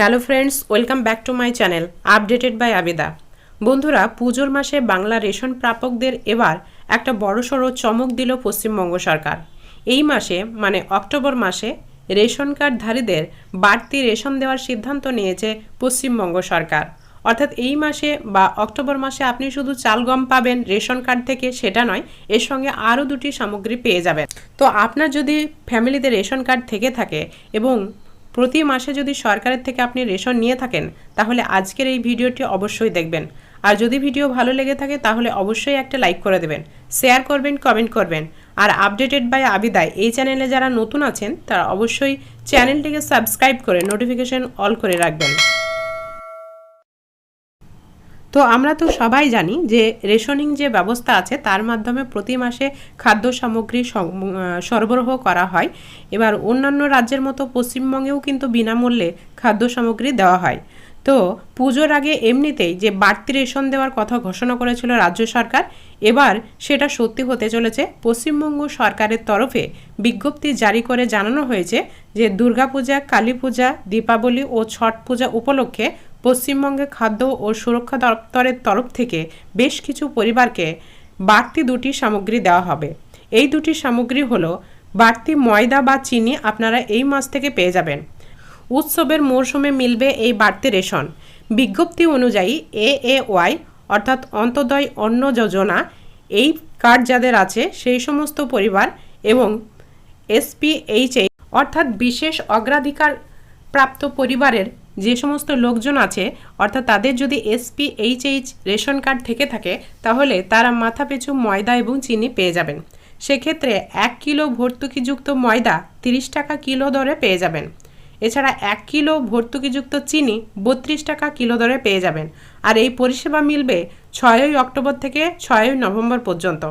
Hello friends welcome back to my channel updated by Abeda বন্ধুরা, পুজোর মাসে Bangla ration প্রাপকদের এবার একটা বড়সড় চমক দিল পশ্চিমবঙ্গ সরকার। এই মাসে মানে অক্টোবর মাসে, রেশন কার্ডধারীদের বাড়তি রেশন দেওয়ার সিদ্ধান্ত নিয়েছে পশ্চিমবঙ্গ সরকার। অর্থাৎ এই মাসে বা অক্টোবর মাসে আপনি শুধু চাল গম পাবেন রেশন কার্ড থেকে, সেটা নয়, এর সঙ্গে আরও দুটি সামগ্রী পেয়ে যাবেন। তো আপনার যদি ফ্যামিলিতে রেশন কার্ড থেকে থাকে এবং প্রতি মাসে যদি সরকারের থেকে আপনি রেশন নিয়ে থাকেন, তাহলে আজকের এই ভিডিওটি অবশ্যই দেখবেন। আর যদি ভিডিও ভালো লেগে থাকে, তাহলে অবশ্যই একটা লাইক করে দেবেন, শেয়ার করবেন, কমেন্ট করবেন। আর আপডেটেড বাই আবিদায় এই চ্যানেলে যারা নতুন আছেন, তারা অবশ্যই চ্যানেলটিকে সাবস্ক্রাইব করে নোটিফিকেশন অল করে রাখবেন। তো আমরা তো সবাই জানি যে রেশনিং যে ব্যবস্থা আছে, তার মাধ্যমে প্রতি মাসে খাদ্য সামগ্রী সরবরাহ করা হয়। এবার অন্যান্য রাজ্যের মতো পশ্চিমবঙ্গেও কিন্তু বিনামূল্যে খাদ্য সামগ্রী দেওয়া হয়। তো পুজোর আগে এমনিতেই যে বাড়তি রেশন দেওয়ার কথা ঘোষণা করেছিল রাজ্য সরকার, এবার সেটা সত্যি হতে চলেছে। পশ্চিমবঙ্গ সরকারের তরফে বিজ্ঞপ্তি জারি করে জানানো হয়েছে যে দুর্গাপূজা, কালী পূজা, দীপাবলি ও ছট পূজা উপলক্ষে পশ্চিমবঙ্গে খাদ্য ও সুরক্ষা দপ্তরের তরফ থেকে বেশ কিছু পরিবারকে বাড়তি দুটি সামগ্রী দেওয়া হবে। এই দুটি সামগ্রী হলো বাড়তি ময়দা বা চিনি আপনারা এই মাস থেকে পেয়ে যাবেন। উৎসবের মরশুমে মিলবে এই বাড়তি রেশন। বিজ্ঞপ্তি অনুযায়ী এ এ ওয়াই অর্থাৎ অন্তদয় অন্ন যোজনা, এই কার্ড যাদের আছে সেই সমস্ত পরিবার এবং এসপিএইচএই অর্থাৎ বিশেষ অগ্রাধিকার প্রাপ্ত পরিবারের যে সমস্ত লোকজন আছে, অর্থাৎ তাদের যদি এসপিএইচএইচ রেশন কার্ড থেকে থাকে, তাহলে তারা মাথাপিছু ময়দা এবং চিনি পেয়ে যাবেন। সেক্ষেত্রে এক কিলো ভর্তুকিযুক্ত ময়দা তিরিশ টাকা কিলো দরে পেয়ে যাবেন। এছাড়া এক কিলো ভর্তুকিযুক্ত চিনি বত্রিশ টাকা কিলো দরে পেয়ে যাবেন। আর এই পরিষেবা মিলবে ছয়ই অক্টোবর থেকে ছয়ই নভেম্বর পর্যন্ত।